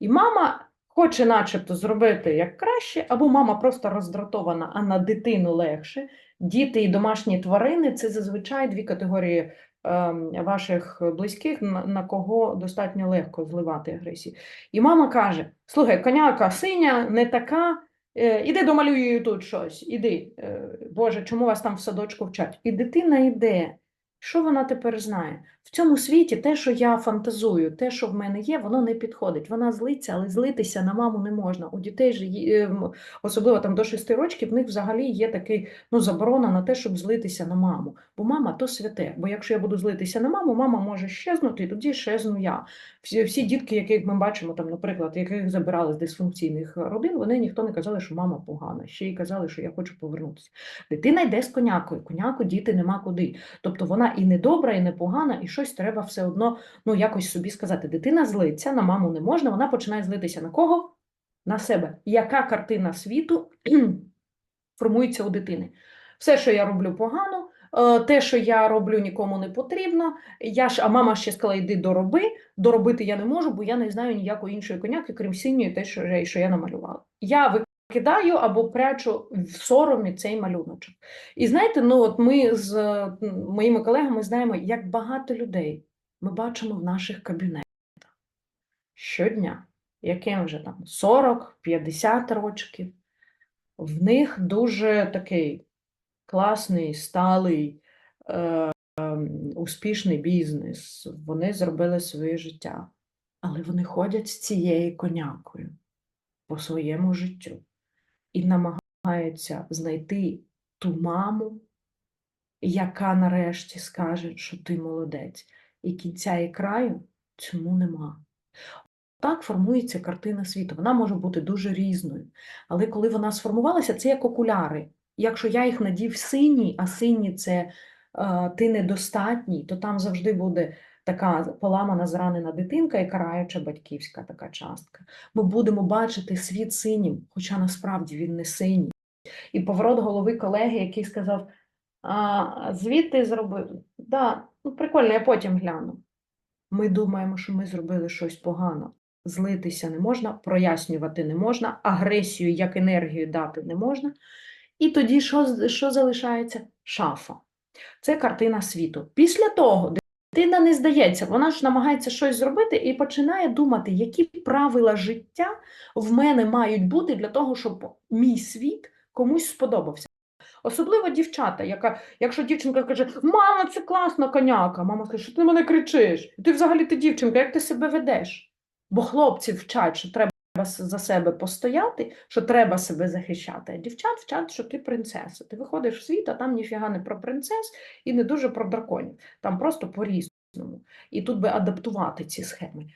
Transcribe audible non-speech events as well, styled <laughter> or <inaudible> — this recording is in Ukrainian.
І мама хоче начебто зробити як краще, або мама просто роздратована, а на дитину легше. Діти і домашні тварини це зазвичай дві категорії ем, ваших близьких, на, кого достатньо легко зливати агресію. І мама каже: слухай, коняка синя, не така. е, Іди домалюй її тут щось, іди. Е, Боже, чому вас там в садочку вчать? І дитина йде. Що вона тепер знає? В цьому світі те, що я фантазую, те, що в мене є, воно не підходить. Вона злиться, але злитися на маму не можна. У дітей же, ем, особливо там до 6 років, в них взагалі є такий ну, заборона на те, щоб злитися на маму. Бо мама то святе. Бо якщо я буду злитися на маму, мама може щезнути, і тоді щезну я. Всі, всі дітки, яких ми бачимо, там, наприклад, яких забирали з дисфункційних родин, вони ніхто не казали, що мама погана. Ще й казали, що я хочу повернутися. Дитина йде з конякою. Коняку діти нема куди. Тобто вона і не добра, і не погана, і щось треба все одно ну, якось собі сказати. Дитина злиться, на маму не можна, вона починає злитися на кого? На себе. Яка картина світу <clears throat> формується у дитини? Все, що я роблю погано, е, те, що я роблю, нікому не потрібно. Я ж, а мама ще сказала, йди дороби. Доробити я не можу, бо я не знаю ніякої іншої коняки, крім синьої, те, що, я- намалювала. Я викидаю або прячу в соромі цей малюночок. І знаєте, ну от ми з моїми колегами знаємо, як багато людей ми бачимо в наших кабінетах щодня, яким вже там 40-50 років. В них дуже такий класний, сталий, е, ем, успішний бізнес. Вони зробили своє життя, але вони ходять з цією конякою по своєму життю і намагаються знайти ту маму, яка нарешті скаже, що ти молодець. І кінця і краю цьому нема. Так формується картина світу. Вона може бути дуже різною. Але коли вона сформувалася, це як окуляри. Якщо я їх надів сині, а сині це ти недостатній, то там завжди буде така поламана, зранена дитинка і караюча батьківська така частка. Ми будемо бачити світ синім, хоча насправді він не синій. І поворот голови колеги, який сказав: а, звідти зробив. Да, ну прикольно, я потім гляну. Ми думаємо, що ми зробили щось погано. Злитися не можна, прояснювати не можна, агресію як енергію дати не можна. І тоді що, що залишається? Шафа. Це картина світу. Після того дитина не здається, вона ж намагається щось зробити і починає думати, які правила життя в мене мають бути для того, щоб мій світ комусь сподобався. Особливо дівчата, яка, якщо дівчинка каже, мама, це класна коняка, мама каже, що ти на мене кричиш? Ти взагалі ти дівчинка, як ти себе ведеш? Бо хлопці вчать, що треба за себе постояти, що треба себе захищати. А дівчат вчать, що ти принцеса. Ти виходиш в світ, а там ніфіга не про принцес і не дуже про драконів. Там просто по-різному. І тут би адаптувати ці схеми.